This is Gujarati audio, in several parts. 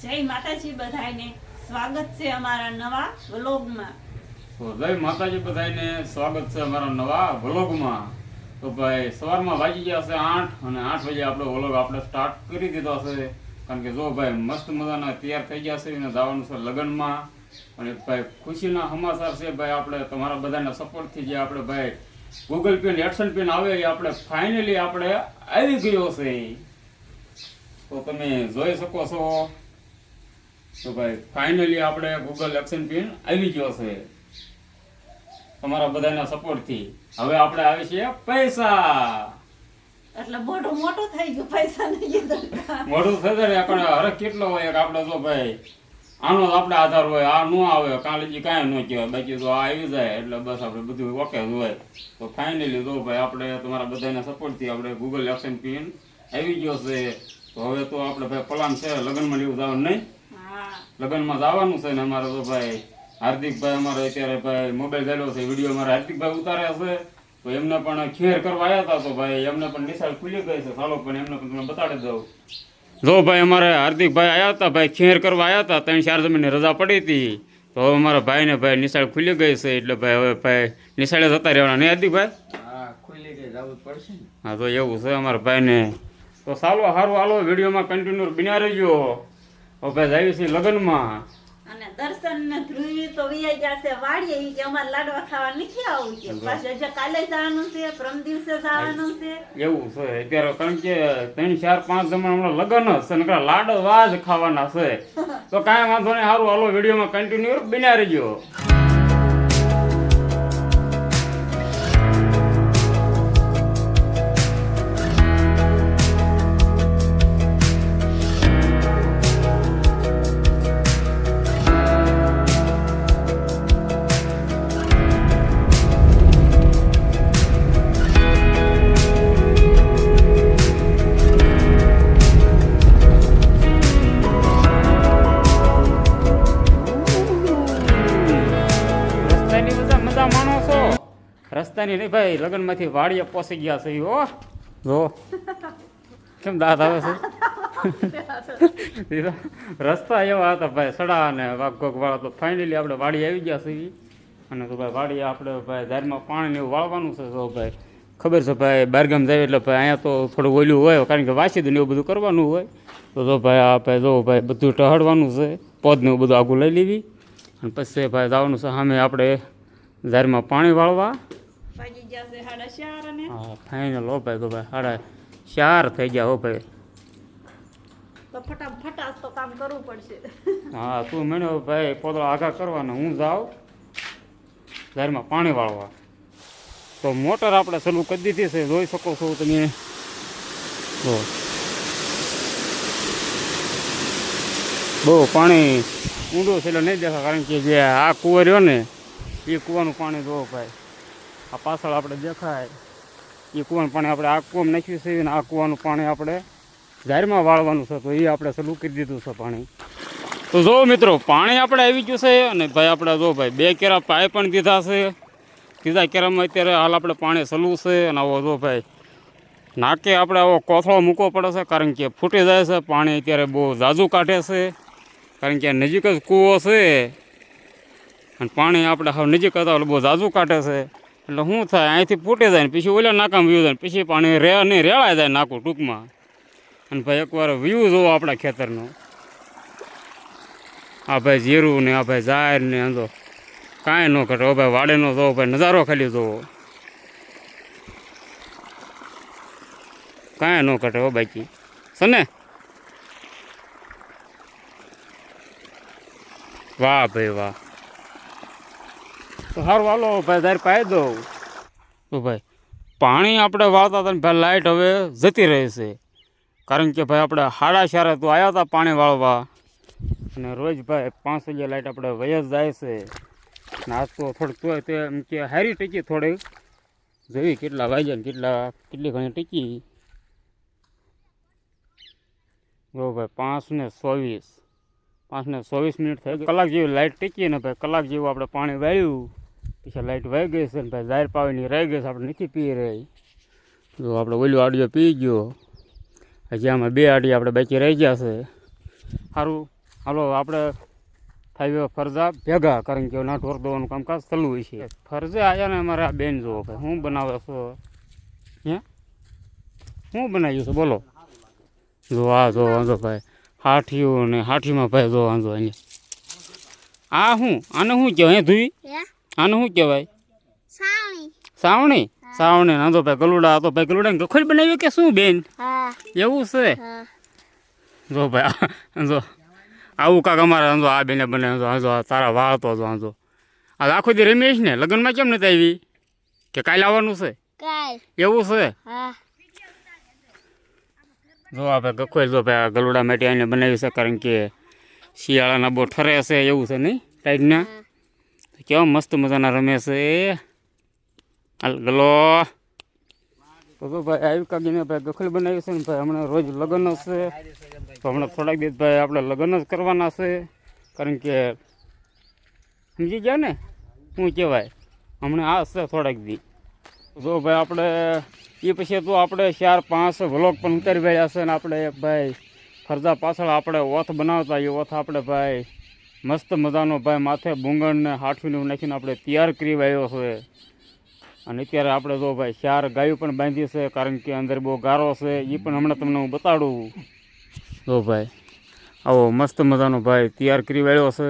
જય માતાજી બધાને સ્વાગત છે અમારા નવા વ્લોગમાં. તો જય માતાજી બધાને સ્વાગત છે અમારા નવા વ્લોગમાં. તો ભાઈ, સવારમાં વાગી ગયા છે આઠ અને આઠ વાગે આપણો વ્લોગ આપણે સ્ટાર્ટ કરી દીધો છે. કારણ કે જો ભાઈ મસ્ત મજાના તૈયાર થઈ ગયા છે એને જવાનું છે લગ્નમાં. અને ભાઈ ખુશીના સમાચાર છે ભાઈ આપણે તમારા બધાના સપોર્ટથી જે આપણે ભાઈ ગૂગલ પે ને એક્શન પે આવે એ આપણે ફાઇનલી આપણે આવી ગયો છે. તો તમે જોઈ શકો છો. તો ભાઈ ફાઇનલી આપણે ગૂગલ એક્શન પિન આવી ગયો છે. તમારા બધાના સપોર્ટથી હવે આપણે આવે છે પૈસા. એટલે મોટું મોટું થઈ ગયું પૈસા નહીં દરકાર થશે ને પણ હરખ કેટલો હોય આપણે જો ભાઈ આનો આપણે આધાર હોય આ ન આવે કાલે કાંઈ ન કહેવાય બાકી જો આ આવી જાય એટલે બસ આપણે બધું ઓકે જ હોય. તો ફાઇનલી જો ભાઈ આપણે તમારા બધાના સપોર્ટથી આપણે ગૂગલ એક્શન પિન આવી ગયો છે. તો હવે તો આપણે ભાઈ પ્લાન છે લગ્નમાં લેવું જવાનું નહીં. લગ્નમાં જવાનું છે ને અમારે તો ભાઈ હાર્દિકભાઈ અમારો અત્યારે ભાઈ મોબાઈલ ચાલ્યો છે વીડિયો અમારે હાર્દિકભાઈ ઉતાર્યા છે. તો એમને પણ ખેર કરવા આવ્યા હતા તો ભાઈ એમને પણ નિશાળ ખુલી ગઈ છે. ચાલો પણ એમને પણ તમને બતાડી દઉં. જો ભાઈ અમારે હાર્દિકભાઈ આવ્યા હતા ભાઈ ખેર કરવા આવ્યા હતા ત્રણ ચાર જમીનની રજા પડી હતી. તો હવે અમારા ભાઈને ભાઈ નિશાળ ખુલી ગઈ છે એટલે ભાઈ હવે ભાઈ નિશાળે જતા રહેવાના. નહીં હાર્દિકભાઈ? હા ખુલ્લી ગઈ જવું જ પડશે ને. હા તો એવું છે અમારા ભાઈને. તો ચાલો સારું હાલો વિડીયોમાં કન્ટિન્યુ બન્યા રહેજો. હવે જાય છે લગ્નમાં? અને દર્શન ને ધ્રુવી તો વિયા ગયા છે વાડીએ ઈ કે અમાર લાડવા ખાવા નથી આવું કે. પાછું હજી કાલે જવાનું છે પ્રમ દિવસે જવાનું છે. એવું છે અત્યારે કારણ કે ત્રણ ચાર પાંચ જમણ હમણાં લગ્ન છે નકરા લાડવા જ ખાવાના છે. તો કાંઈ વાંધો નહીં સારું હાલો વિડીયોમાં કન્ટિન્યુ બન્યા રહેજો. રસ્તાની નહીં ભાઈ લગ્નમાંથી વાડીએ પહોંચી ગયા છે હો. જો કેમ દાંત આવે છે? રસ્તા એવા હતા ભાઈ સડા અને વાઘોક વાળા તો ફાઇનલી આપણે વાડી આવી ગયા છીએ અને તો ભાઈ વાડી આપણે ભાઈ ધારમાં પાણી ને એવું વાળવાનું છે તો ભાઈ ખબર છે ભાઈ બારગામ જાય એટલે ભાઈ અહીંયા તો થોડું ઓલું હોય કારણ કે વાસી ને એવું બધું કરવાનું હોય. તો જો ભાઈ આ ભાઈ જો ભાઈ બધું ટહડવાનું છે પદ ને એવું બધું આગું લઈ લેવી. અને પછી ભાઈ જવાનું છે સામે આપણે ઝારમાં પાણી વાળવા. વાગી ગયા છે સાડા ચાર અને હા ફાઇનલ હો ભાઈ તો ભાઈ સાડા ચાર થઈ ગયા હો ભાઈ. તો ફટાફટ તો કામ કરવું પડશે. હા તું મને ભાઈ પોતળો આગા કરવાનો હું જાઉં ઘરમાં પાણી વાળવા. તો મોટર આપણે ચાલુ કરી દીધી છે જોઈ શકો છો તમે. જો બહુ પાણી ઊંડું છે એટલે નહીં દેખા કારણ કે જે આ કૂવો રહ્યો ને એ કૂવાનું પાણી જોવો ભાઈ. આ પાછળ આપણે દેખાય. એ કૂવાનું પાણી આપણે આ કૂવામાં નાખ્યું છે આ કૂવાનું પાણી આપણે ઝારમાં વાળવાનું છે, તો એ આપણે સલું કરી દીધું છે પાણી. તો જો મિત્રો, પાણી આપણે આવી ગયું છે અને ભાઈ આપણે જો ભાઈ બે કેરા પાઇપ પણ દીધા છે. ત્રીજા કેરામાં અત્યારે હાલ આપણે પાણી સલું છે અને આવો જો ભાઈ, નાકે આપણે આવો કોથળો મૂકવો પડે છે, કારણ કે ફૂટી જાય છે, પાણી અત્યારે બહુ ઝાઝું કાઢે છે, કારણ કે નજીક જ કૂવો છે. અને પાણી આપણે હવે નજીક હતા બહુ ઝાઝું કાઢે છે. એટલે શું થાય, અહીંથી ફૂટી જાય ને પછી ઓલા નાકામ વ્યૂ જાય પછી પાણી રે નહીં રેળાય જાય નાકું ટૂંકમાં. અને ભાઈ એકવાર વ્યૂ જોવો આપણા ખેતરનો. આ ભાઈ જીરું ને, આ ભાઈ ઝાર ને આંધો કાંઈ ન ઘટે. ભાઈ વાડેનો જોવો ભાઈ નજારો ખાલી જોવો. કાંઈ ન ઘટે હો બાકી. સને? વાહ ભાઈ વાહ. સારું હાલો, ભાઈ, તારે પાઈ દઉં. તો ભાઈ, પાણી આપણે વાળતા હતા ને ભાઈ લાઇટ હવે જતી રહે છે. કારણ કે ભાઈ, આપણે હાડા શારે તો આવ્યા હતા પાણી વાળવા. અને રોજ ભાઈ, પાંચ વાગ્યા લાઇટ આપણે વય જાય છે. ને આજ તો થોડીક તે એમ કે હારી ટીકી થોડીક જોઈ કેટલા વાગ્યા ને કેટલા, કેટલી ઘણી ટીકી. જો ભાઈ, પાંચ ને ચોવીસ. પાંચ ને ચોવીસ મિનિટ થઈ કલાક જેવી લાઇટ ટીકી ને ભાઈ, કલાક જેવું આપણે પાણી વાળ્યું. પછી લાઇટ વહી ગઈ છે ને ભાઈ જાહેર પાવીની રહી ગઈ છે, આપણે નથી પી રહી. જો આપણે ઓલું આડિયો પી ગયો. હજી આમાં બે આડી આપણે બાકી રહી ગયા છે. સારું હાલો, આપણે થાય ફરજા ભેગા, કારણ કે ના ઢોર દોવાનું કામકાજ ચાલુ છે. ફરજે આવ્યા ને અમારે આ બેન જુઓ ભાઈ હું બનાવે છો? હે? હું બનાવ્યું છે, બોલો. જો આ, જો વાંધો ભાઈ. હાઠીઓ ને હાઠીમાં ભાઈ, જો વાંધો અહીંયા આ શું આને શું કહેવાય? હે ધુઈ? હે? આને શું કહેવાય? સાણી સાવણી? સાવણી નાંધો ભાઈ ગલુડા આ તો ભાઈ ગલુડા ગખોડ બનાવ્યું કે શું બેન? હા. એવું છે? હા. જો ભાઈ આ જો આવું કાક અમારે જો આ બેને બને જો આ જો આ તારા વાહ તો જો. આ જો આ આખો દી રમેશ ને લગ્નમાં કેમ નથી આવી? કે કાલે આવવાનું છે? કાલ. એવું છે? હા. જો આ ભાઈ ગખોઈ જો ભાઈ આ ગલુડા માટે આને બનાવ્યું છે કારણ કે શિયાળાના બહુ ઠરે છે એવું છે નહીં? ટાઈટના કેવા મસ્ત મજાના રમે છે. હાલ ગલો. તો ભાઈ આવી કાગીને ભાઈ ગખલ બનાવ્યું છે ને ભાઈ, હમણાં રોજ લગ્ન છે. તો હમણાં થોડાક દિવસ ભાઈ આપણે લગ્ન જ કરવાના છે. કારણ કે સમજી ગયા ને? શું કહેવાય? હમણાં આ છે થોડાક દી. જો ભાઈ આપણે એ પછી તો આપણે ચાર પાંચ વ્લોગ પણ ઉતારી રહ્યા છે ને આપણે, ભાઈ ફરજા પાછળ આપણે ઓથ બનાવતા એ ઓથ આપણે ભાઈ મસ્ત મજાનો ભાઈ માથે બુંગણને હાઠવીને નાખીને આપણે તૈયાર કરી આવ્યો છે. અને અત્યારે આપણે જો ભાઈ ચાર ગાયો પણ બાંધી છે, કારણ કે અંદર બહુ ગારો છે એ પણ હમણાં તમને હું બતાડું. જો ભાઈ, આવો મસ્ત મજાનો ભાઈ તૈયાર કરી વાળ્યો છે.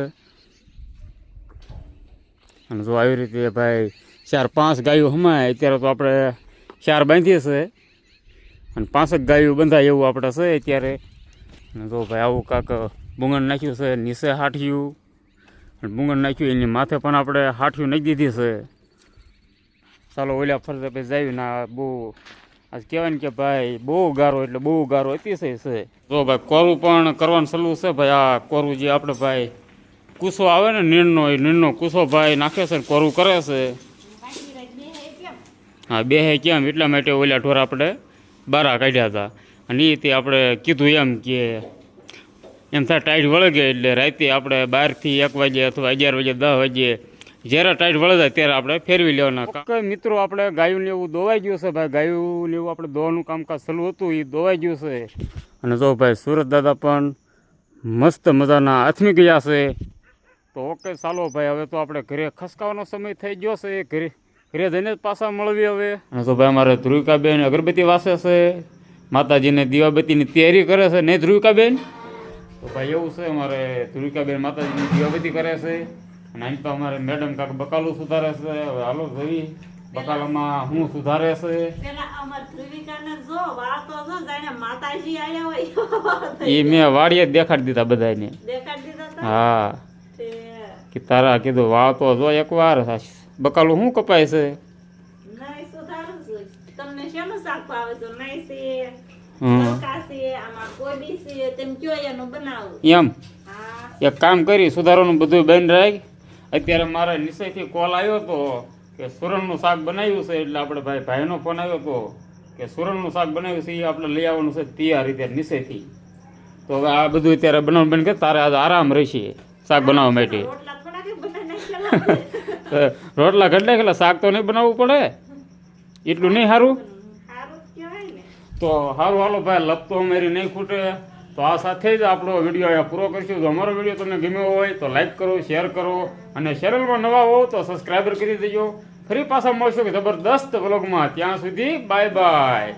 અને જો આવી રીતે ભાઈ ચાર પાંચ ગાયો હમાય, અત્યારે તો આપણે ચાર બાંધીએ છે. અને પાંચેક ગાયો બંધાય એવું આપણે છે અત્યારે. જો ભાઈ આવું કાંક બુંગણ નાખ્યું છે, નીચે હાઠિયું બુંગણ નાખ્યું, એની માથે પણ આપણે હાઠિયું નાખી દીધી છે. ચાલો, ઓલા ફરતે પછી જાય ને બહુ, આજ કહેવાય ને કે ભાઈ, બહુ ગારો, એટલે બહુ ગારો અતિશય છે. જો ભાઈ, કોરું પણ કરવાનું સલું છે ભાઈ, આ કોરું જે આપણે ભાઈ, કૂસો આવે ને નીણનો, એ નીણનો કૂસો ભાઈ નાખે છે કોરું કરે છે. હા, બે હે કેમ, એટલા માટે ઓલા ઢોર આપણે બારા કાઢ્યા હતા. અને એ તે આપણે કીધું એમ કે એમ થાય ટાઈટ વળગે એટલે રાતે આપણે બારથી એક વાગે અથવા અગિયાર વાગે દસ વાગે જ્યારે ટાઈટ વળે જાય ત્યારે આપણે ફેરવી લેવાના. કઈ મિત્રો આપણે ગાયું લેવું એવું દોવાઈ ગયું છે ભાઈ? ગાયું લેવું એવું આપણે દોવાનું કામકાજ ચાલુ હતું એ દોવાઈ ગયું છે? અને જો ભાઈ સુરત દાદા પણ મસ્ત મજાના આથમી ગયા છે. તો ઓકે ચાલો ભાઈ હવે તો આપણે ઘરે ખસકાવાનો સમય થઈ ગયો છે. ઘરે ઘરે જઈને જ પાછા મળવી હવે. અને તો ભાઈ અમારે ધ્રુવિકાબેન અગરબત્તી વાસે છે. માતાજીને દીવાબત્તીની તૈયારી કરે છે. નહીં ધ્રુવિકાબેન? તો ભાઈ એવું છે અમારે ધ્રુવિકાબેન માતાજીની દીવાબત્તી કરે છે અને અહીં તો અમારે મેડમ કાંક બકાલું સુધારે છે હવે હાલો જોઈ બકાલામાં હું સુધારે છે. એ મેં વાડીએ દેખાડી દીધા બધાને હા. કે તારા કીધું વાવ તો જો એકવાર બકાલું શું કપાય છે? નહીં સુધારું છું. તમને શેનું શાક ભાવે છે. એમ? એક કામ કરી સુધારોનું બધું બંધ રાખ. અત્યારે મારા નિશ્ચયથી કોલ આવ્યો હતો કે સુરણનું શાક બનાવ્યું છે એટલે આપણે ભાઈ ભાઈનો ફોન આવ્યો હતો કે સુરણનું શાક બનાવ્યું છે એ આપણે લઈ આવવાનું છે તૈયાર રીતે નિશ્ચયથી. તો હવે આ બધું અત્યારે બનાવવાનું બંધ કે તારે આજે આરામ રહેશે શાક બનાવવા માટે. રોટલા તો ઘટલે એટલે શાક તો નહીં બનાવવું પડે? એટલું નહીં સારું? તો સારું હાલો ભાઈ લપતો અમારી નહીં ખૂટે. તો આ સાથે જ આપણો વીડિયો અહીંયા પૂરો કરીશું. જો અમારો વીડિયો તમને ગમ્યો હોય તો લાઇક કરો, શેર કરો અને ચેનલમાં નવા હો તો સબસ્ક્રાઈબર કરી દેજો. ફરી પાછા મળશું કે જબરદસ્ત વ્લોગમાં. ત્યાં સુધી બાય બાય.